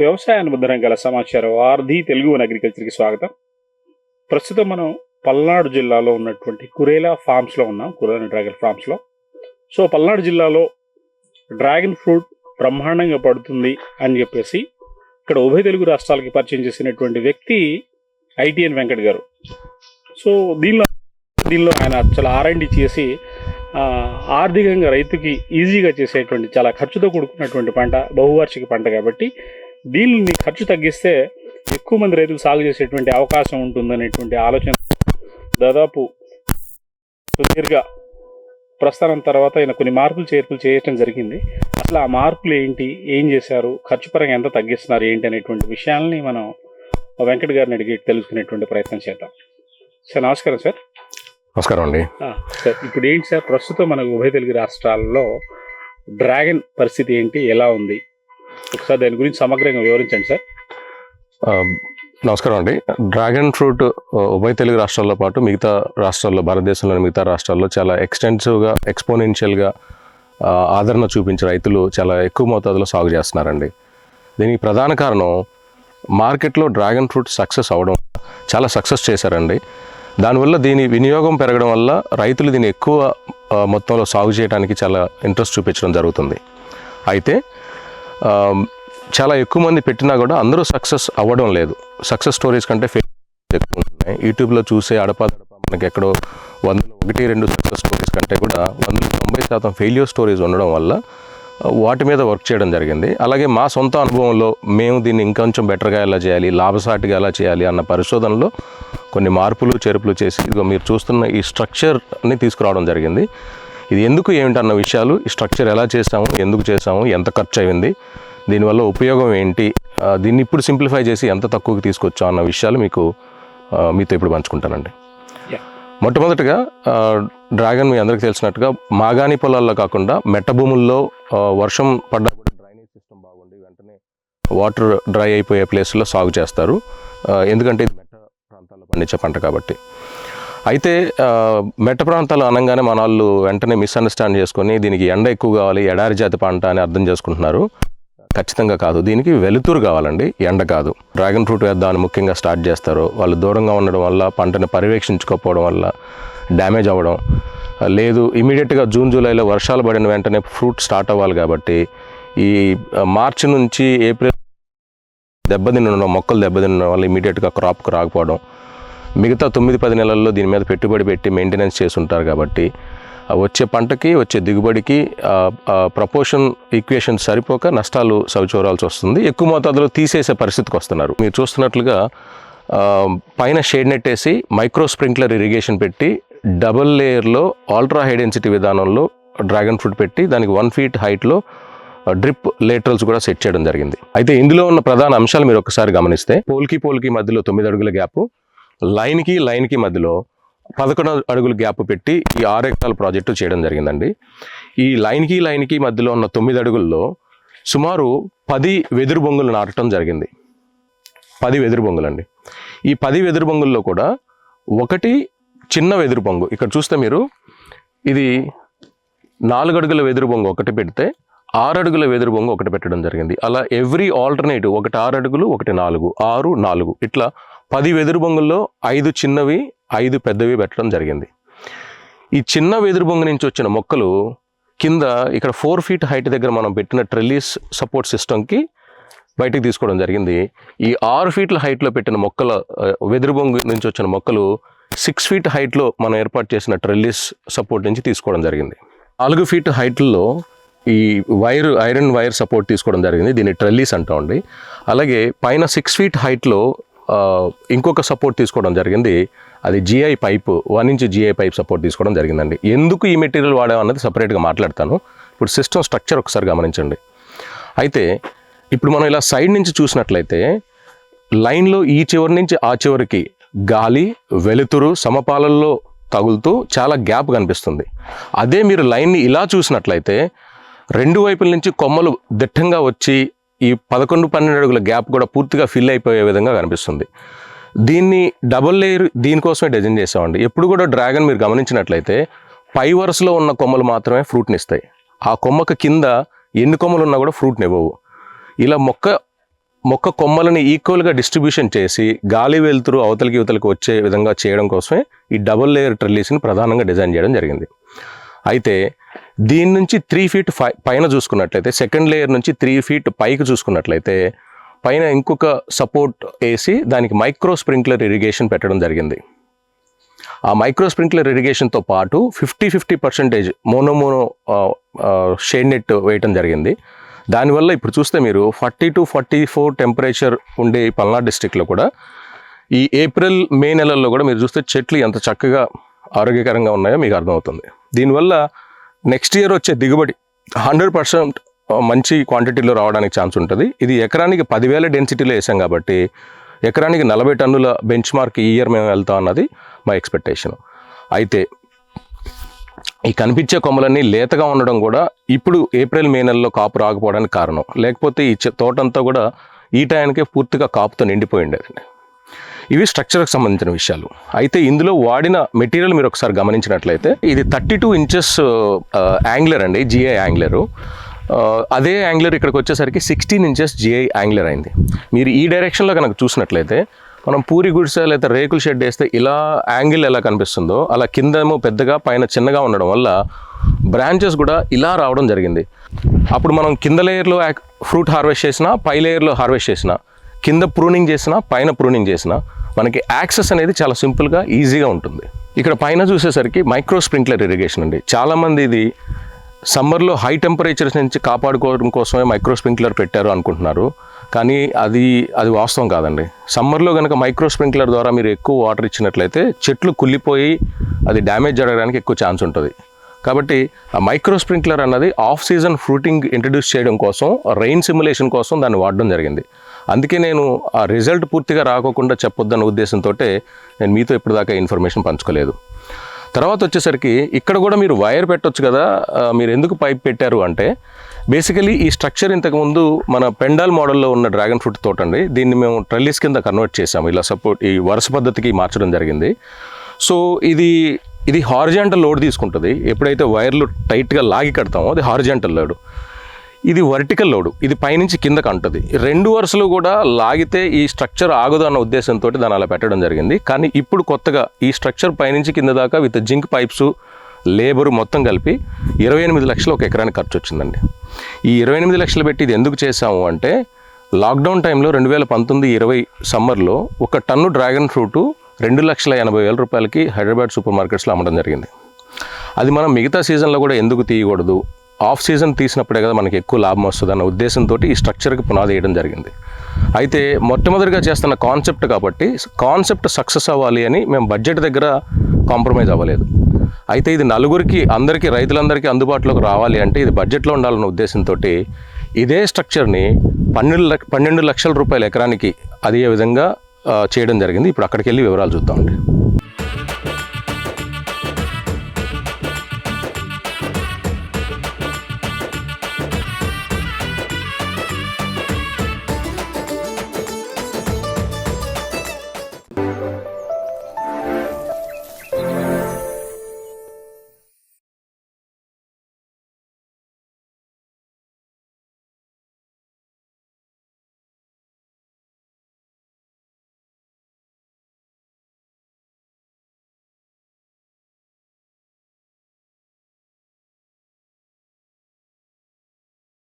వ్యవసాయ అనుబంధం గల సమాచారం ఆర్ధి తెలుగు వన్ అగ్రికల్చర్కి స్వాగతం. ప్రస్తుతం మనం పల్నాడు జిల్లాలో ఉన్నటువంటి కురేలా ఫార్మ్స్లో ఉన్నాం కురేలా డ్రాగన్ ఫార్మ్స్లో సో పల్నాడు జిల్లాలో డ్రాగన్ ఫ్రూట్ బ్రహ్మాండంగా పడుతుంది అని చెప్పేసి ఇక్కడ ఉభయ తెలుగు రాష్ట్రాలకి పరిచయం చేసినటువంటి వ్యక్తి ఐటీఎన్ వెంకట్ గారు. సో దీనిలో దీనిలో ఆయన చాలా ఆర్ఎండి చేసి ఆర్థికంగా రైతుకి ఈజీగా చేసేటువంటి చాలా ఖర్చుతో కూడుకున్నటువంటి పంట బహువార్షిక పంట కాబట్టి దీనిని ఖర్చు తగ్గిస్తే ఎక్కువ మంది రైతులు సాగు చేసేటువంటి అవకాశం ఉంటుందనేటువంటి ఆలోచన దాదాపు సుదీర్ఘ ప్రస్థానం తర్వాత ఆయన కొన్ని మార్పులు చేర్పులు చేయటం జరిగింది. అసలు ఆ మార్పులు ఏంటి? ఏం చేశారు? ఖర్చు పరంగా ఎంత తగ్గిస్తున్నారు? ఏంటి అనేటువంటి విషయాల్ని మనం వెంకట్ గారిని అడిగి తెలుసుకునేటువంటి ప్రయత్నం చేద్దాం. సార్ నమస్కారం సార్. నమస్కారం అండి. సార్ ఇప్పుడు ఏంటి సార్? ప్రస్తుతం మన ఉభయ తెలుగు రాష్ట్రాల్లో డ్రాగన్ పరిస్థితి ఏంటి? ఎలా ఉంది? ఒకసారి దాని గురించి సమగ్రంగా వివరించండి సార్. నమస్కారం అండి. డ్రాగన్ ఫ్రూట్ ఉభయ తెలుగు రాష్ట్రాల్లో పాటు మిగతా రాష్ట్రాల్లో భారతదేశంలోని మిగతా రాష్ట్రాల్లో చాలా ఎక్స్టెన్సివ్గా ఎక్స్పోనెన్షియల్గా ఆదరణ చూపించే రైతులు చాలా ఎక్కువ మోతాదులో సాగు చేస్తున్నారండి. దీనికి ప్రధాన కారణం మార్కెట్లో డ్రాగన్ ఫ్రూట్ సక్సెస్ అవ్వడం చాలా సక్సెస్ చేశారండి. దానివల్ల దీని వినియోగం పెరగడం వల్ల రైతులు దీన్ని ఎక్కువ మొత్తంలో సాగు చేయడానికి చాలా ఇంట్రెస్ట్ చూపించడం జరుగుతుంది. అయితే చాలా ఎక్కువ మంది పెట్టినా కూడా అందరూ సక్సెస్ అవ్వడం లేదు. సక్సెస్ స్టోరీస్ కంటే ఫెయిల్ ఎక్కువ ఉంటున్నాయి. యూట్యూబ్లో చూసే అడపాదడప మనకి ఎక్కడో వందలో ఒకటి రెండు సక్సెస్ స్టోరీస్ కంటే కూడా వందల తొంభై శాతం ఫెయిల్యూర్ స్టోరీస్ ఉండడం వల్ల వాటి మీద వర్క్ చేయడం జరిగింది. అలాగే మా సొంత అనుభవంలో మేము దీన్ని ఇంకొంచెం బెటర్గా ఎలా చేయాలి లాభసాటిగా ఎలా చేయాలి అన్న పరిశోధనలో కొన్ని మార్పులు చేర్పులు చేసి ఇదిగో మీరు చూస్తున్న ఈ స్ట్రక్చర్ని తీసుకురావడం జరిగింది. ఇది ఎందుకు ఏమిటన్న విషయాలు ఈ స్ట్రక్చర్ ఎలా చేసాము ఎందుకు చేసాము ఎంత ఖర్చు అయింది దీనివల్ల ఉపయోగం ఏంటి దీన్ని ఇప్పుడు సింప్లిఫై చేసి ఎంత తక్కువకి తీసుకొచ్చాం అన్న విషయాలు మీకు మీతో ఇప్పుడు పంచుకుంటానండి. మొట్టమొదటిగా డ్రాగన్ మీ అందరికీ తెలిసినట్టుగా మాగాణి పొలాల్లో కాకుండా మెట్ట భూముల్లో వర్షం పడ్డా డ్రైనేజ్ సిస్టమ్ బాగుండి వెంటనే వాటర్ డ్రై అయిపోయే ప్లేస్లో సాగు చేస్తారు. ఎందుకంటే ఇది మెట్ట ప్రాంతాల్లో పండించే పంట కాబట్టి. అయితే మెట్ట ప్రాంతాలు అనగానే మన వాళ్ళు వెంటనే మిస్అండర్స్టాండ్ చేసుకొని దీనికి ఎండ ఎక్కువ కావాలి ఎడారి జాతి పంట అని అర్థం చేసుకుంటున్నారు. ఖచ్చితంగా కాదు. దీనికి వెలుతురు కావాలండి. ఎండ కాదు. డ్రాగన్ ఫ్రూట్ వేద్దామని ముఖ్యంగా స్టార్ట్ చేస్తారు. వాళ్ళు దూరంగా ఉండడం వల్ల పంటను పర్యవేక్షించుకోకపోవడం వల్ల డ్యామేజ్ అవ్వడం. లేదు ఇమీడియట్గా జూన్ జూలైలో వర్షాలు పడిన వెంటనే ఫ్రూట్ స్టార్ట్ అవ్వాలి కాబట్టి ఈ మార్చి నుంచి ఏప్రిల్ దెబ్బతిని మొక్కలు దెబ్బతిన్న వల్ల ఇమీడియట్గా క్రాప్కి రాకపోవడం. మిగతా తొమ్మిది పది నెలల్లో దీని మీద పెట్టుబడి పెట్టి మెయింటెనెన్స్ చేసి ఉంటారు కాబట్టి వచ్చే పంటకి వచ్చే దిగుబడికి ప్రపోర్షన్ ఈక్వేషన్ సరిపోక నష్టాలు సవిచూరాల్సి వస్తుంది. ఎక్కువ మోతాదులో తీసేసే పరిస్థితికి వస్తున్నారు. మీరు చూస్తున్నట్లుగా పైన షేడ్ నెట్ వేసి మైక్రో స్ప్రింక్లర్ ఇరిగేషన్ పెట్టి డబుల్ లేయర్లో ఆల్ట్రా హై డెన్సిటీ విధానంలో డ్రాగన్ ఫ్రూట్ పెట్టి దానికి వన్ ఫీట్ హైట్లో డ్రిప్ లేటరల్స్ కూడా సెట్ చేయడం జరిగింది. అయితే ఇందులో ఉన్న ప్రధాన అంశాలు మీరు ఒకసారి గమనిస్తే పోల్కి పోల్కి మధ్యలో తొమ్మిది అడుగుల గ్యాప్ లైన్కి లైన్కి మధ్యలో పదకొండు అడుగులు గ్యాప్ పెట్టి ఈ ఆరు ఎకరాల ప్రాజెక్టు చేయడం జరిగిందండి. ఈ లైన్కి లైన్కి మధ్యలో ఉన్న తొమ్మిది అడుగుల్లో సుమారు పది వెదురు బొంగులు నాటడం జరిగింది. పది వెదురు బొంగులండి. ఈ పది వెదురు బొంగుల్లో కూడా ఒకటి చిన్న వెదురు బొంగు ఇక్కడ చూస్తే మీరు ఇది నాలుగు అడుగుల వెదురు బొంగు ఒకటి పెడితే ఆరు అడుగుల వెదురు బొంగు ఒకటి పెట్టడం జరిగింది. అలా ఎవ్రీ ఆల్టర్నేటివ్ ఒకటి ఆరు అడుగులు ఒకటి నాలుగు ఆరు నాలుగు ఇట్లా పది వెదురు బొంగుల్లో ఐదు చిన్నవి ఐదు పెద్దవి పెట్టడం జరిగింది. ఈ చిన్న వెదురు బొంగు నుంచి వచ్చిన మొక్కలు కింద ఇక్కడ ఫోర్ ఫీట్ హైట్ దగ్గర మనం పెట్టిన ట్రెల్లీస్ సపోర్ట్ సిస్టమ్కి బయటికి తీసుకోవడం జరిగింది. ఈ ఆరు ఫీట్ల హైట్లో పెట్టిన మొక్కల వెదురు బొంగు నుంచి వచ్చిన మొక్కలు సిక్స్ ఫీట్ హైట్లో మనం ఏర్పాటు చేసిన ట్రెల్లీస్ సపోర్ట్ నుంచి తీసుకోవడం జరిగింది. నాలుగు ఫీట్ హైట్లో ఈ వైర్ ఐరన్ వైర్ సపోర్ట్ తీసుకోవడం జరిగింది. దీన్ని ట్రెల్లీస్ అంటామండి. అలాగే పైన సిక్స్ ఫీట్ హైట్లో ఇంకొక సపోర్ట్ తీసుకోవడం జరిగింది. అది GI pipe one inch GI pipe support తీసుకోవడం జరిగిందండి. ఎందుకు ఈ మెటీరియల్ వాడామన్నది సపరేట్గా మాట్లాడతాను. ఇప్పుడు సిస్టమ్ స్ట్రక్చర్ ఒకసారి గమనించండి. అయితే ఇప్పుడు మనం ఇలా సైడ్ నుంచి చూసినట్లయితే లైన్లో ఈ చివరి నుంచి ఆ చివరికి గాలి వెలుతురు సమపాలల్లో తగులుతూ చాలా గ్యాప్ కనిపిస్తుంది. అదే మీరు లైన్ని ఇలా చూసినట్లయితే రెండు వైపుల నుంచి కొమ్మలు దిట్టంగా వచ్చి ఈ పదకొండు పన్నెండు అడుగుల గ్యాప్ కూడా పూర్తిగా ఫిల్ అయిపోయే విధంగా కనిపిస్తుంది. దీన్ని డబుల్ లేయర్ దీనికోసమే డిజైన్ చేసామండి ఎప్పుడు కూడా డ్రాగన్ మీరు గమనించినట్లయితే పై వరుసలో ఉన్న కొమ్మలు మాత్రమే ఫ్రూట్ని ఇస్తాయి. ఆ కొమ్మకు కింద ఎన్ని కొమ్మలు ఉన్నా కూడా ఫ్రూట్ని ఇవ్వవు. ఇలా మొక్క మొక్క కొమ్మలని ఈక్వల్గా డిస్ట్రిబ్యూషన్ చేసి గాలి వెలుతురు అవతలికి ఇవతలకి వచ్చే విధంగా చేయడం కోసమే ఈ డబుల్ లేయర్ ట్రెల్లీస్ని ప్రధానంగా డిజైన్ చేయడం జరిగింది. అయితే దీని నుంచి త్రీ ఫీట్ పైన చూసుకున్నట్లయితే సెకండ్ లేయర్ నుంచి త్రీ ఫీట్ పైకి చూసుకున్నట్లయితే పైన ఇంకొక సపోర్ట్ వేసి దానికి మైక్రో స్ప్రింక్లర్ ఇరిగేషన్ పెట్టడం జరిగింది. ఆ మైక్రో స్ప్రింక్లర్ ఇరిగేషన్తో పాటు ఫిఫ్టీ ఫిఫ్టీ పర్సెంటేజ్ మోనోమోనో షేడ్ నెట్ వేయటం జరిగింది. దానివల్ల ఇప్పుడు చూస్తే మీరు forty to forty four temperature ఉండే పల్నాడు డిస్టిక్లో కూడా ఈ ఏప్రిల్ మే నెలల్లో కూడా మీరు చూస్తే చెట్లు ఎంత చక్కగా ఆరోగ్యకరంగా ఉన్నాయో మీకు అర్థమవుతుంది. దీనివల్ల నెక్స్ట్ ఇయర్ వచ్చే దిగుబడి హండ్రెడ్ పర్సెంట్ మంచి క్వాంటిటీలో రావడానికి ఛాన్స్ ఉంటుంది. ఇది ఎకరానికి పదివేల డెన్సిటీలో వేసాం కాబట్టి ఎకరానికి నలభై టన్నుల బెంచ్ మార్క్ ఈ ఇయర్ మేము వెళ్తాం అన్నది మా ఎక్స్పెక్టేషన్ అయితే ఈ కనిపించే కొమ్మలన్నీ లేతగా ఉండడం కూడా ఇప్పుడు ఏప్రిల్ మే నెలలో కాపు రాకపోవడానికి కారణం. లేకపోతే ఈ తోటంతా కూడా ఈ టైంకే పూర్తిగా కాపుతో నిండిపోయి ఉండేదండి. ఇవి స్ట్రక్చర్కి సంబంధించిన విషయాలు. అయితే ఇందులో వాడిన మెటీరియల్ మీరు ఒకసారి గమనించినట్లయితే ఇది థర్టీ టూ ఇంచెస్ యాంగ్లర్ అండి జిఐ యాంగ్లరు అదే యాంగ్లర్ ఇక్కడికి వచ్చేసరికి సిక్స్టీన్ ఇంచెస్ జిఐ యాంగ్లర్ అయింది. మీరు ఈ డైరెక్షన్లో కనుక చూసినట్లయితే మనం పూరి గుడిసె లేదా రేకుల షెడ్ వేస్తే ఇలా యాంగిల్ ఎలా కనిపిస్తుందో అలా కిందేమో పెద్దగా పైన చిన్నగా ఉండడం వల్ల బ్రాంచెస్ కూడా ఇలా రావడం జరిగింది. అప్పుడు మనం కింద లేయర్లో ఫ్రూట్ హార్వెస్ట్ చేసినా పై లేయర్లో హార్వెస్ట్ చేసినా కింద ప్రూనింగ్ చేసినా పైన ప్రూనింగ్ చేసినా మనకి యాక్సెస్ అనేది చాలా సింపుల్గా ఈజీగా ఉంటుంది. ఇక్కడ పైన చూసేసరికి మైక్రో స్ప్రింక్లర్ ఇరిగేషన్ అండి. చాలామంది ఇది సమ్మర్లో హై టెంపరేచర్స్ నుంచి కాపాడుకోవడం కోసమే మైక్రో స్ప్రింక్లర్ పెట్టారు అనుకుంటున్నారు. కానీ అది అది వాస్తవం కాదండి. సమ్మర్లో కనుక మైక్రో స్ప్రింక్లర్ ద్వారా మీరు ఎక్కువ వాటర్ ఇచ్చినట్లయితే చెట్లు కుళ్ళిపోయి అది డ్యామేజ్ జరగడానికి ఎక్కువ ఛాన్స్ ఉంటుంది. కాబట్టి ఆ మైక్రో స్ప్రింక్లర్ అన్నది ఆఫ్ సీజన్ ఫ్రూటింగ్ ఇంట్రడ్యూస్ చేయడం కోసం రెయిన్ సిమ్యులేషన్ కోసం దాన్ని వాడడం జరిగింది. అందుకే నేను ఆ రిజల్ట్ పూర్తిగా రాకోకుండా చెప్పొద్దన్న ఉద్దేశంతో నేను మీతో ఇప్పటిదాకా ఇన్ఫర్మేషన్ పంచుకోలేదు. తర్వాత వచ్చేసరికి ఇక్కడ కూడా మీరు వైర్ పెట్టొచ్చు కదా మీరు ఎందుకు పైప్ పెట్టారు అంటే బేసికలీ ఈ స్ట్రక్చర్ ఇంతకుముందు మన పెండాల్ మోడల్లో ఉన్న డ్రాగన్ ఫ్రూట్ తోట అండి దీన్ని మేము ట్రల్లీస్ కింద కన్వర్ట్ చేసాము ఇలా సపోర్ట్ ఈ వరుస పద్ధతికి మార్చడం జరిగింది. సో ఇది ఇది హార్జాంటల్ లోడ్ తీసుకుంటుంది ఎప్పుడైతే వైర్లు టైట్గా లాగి కడతామో అది హార్జెంటల్ లోడ్ ఇది వర్టికల్ లోడు ఇది పైనుంచి కిందకి అంటుంది. రెండు వరుసలు కూడా లాగితే ఈ స్ట్రక్చర్ ఆగదు అన్న ఉద్దేశంతో దాన్ని అలా పెట్టడం జరిగింది. కానీ ఇప్పుడు కొత్తగా ఈ స్ట్రక్చర్ పైనుంచి కింద దాకా విత్ జింక్ పైప్స్ లేబరు మొత్తం కలిపి ఇరవై ఎనిమిది లక్షలు ఒక ఎకరానికి ఖర్చు వచ్చిందండి. ఈ ఇరవై ఎనిమిది లక్షలు పెట్టి ఇది ఎందుకు చేసాము అంటే లాక్డౌన్ టైంలో రెండు వేల పంతొమ్మిది ఇరవై సమ్మర్లో ఒక టన్ను డ్రాగన్ ఫ్రూటు రెండు లక్షల ఎనభై వేల రూపాయలకి హైదరాబాద్ సూపర్ మార్కెట్స్లో అమ్మడం జరిగింది. అది మనం మిగతా సీజన్లో కూడా ఎందుకు తీయకూడదు? ఆఫ్ సీజన్ తీసినప్పుడే కదా మనకి ఎక్కువ లాభం వస్తుంది అన్న ఉద్దేశంతో ఈ స్ట్రక్చర్కి పునాది వేయడం జరిగింది. అయితే మొట్టమొదటిగా చేస్తున్న కాన్సెప్ట్ కాబట్టి కాన్సెప్ట్ సక్సెస్ అవ్వాలి అని మేము బడ్జెట్ దగ్గర కాంప్రమైజ్ అవ్వలేదు. అయితే ఇది నలుగురికి అందరికీ రైతులందరికీ అందుబాటులోకి రావాలి అంటే ఇది బడ్జెట్లో ఉండాలన్న ఉద్దేశంతో ఇదే స్ట్రక్చర్ని పన్నెండు లక్ష పన్నెండు లక్షల రూపాయల ఎకరానికి అదే విధంగా చేయడం జరిగింది. ఇప్పుడు అక్కడికి వెళ్ళి వివరాలు చూద్దామండి.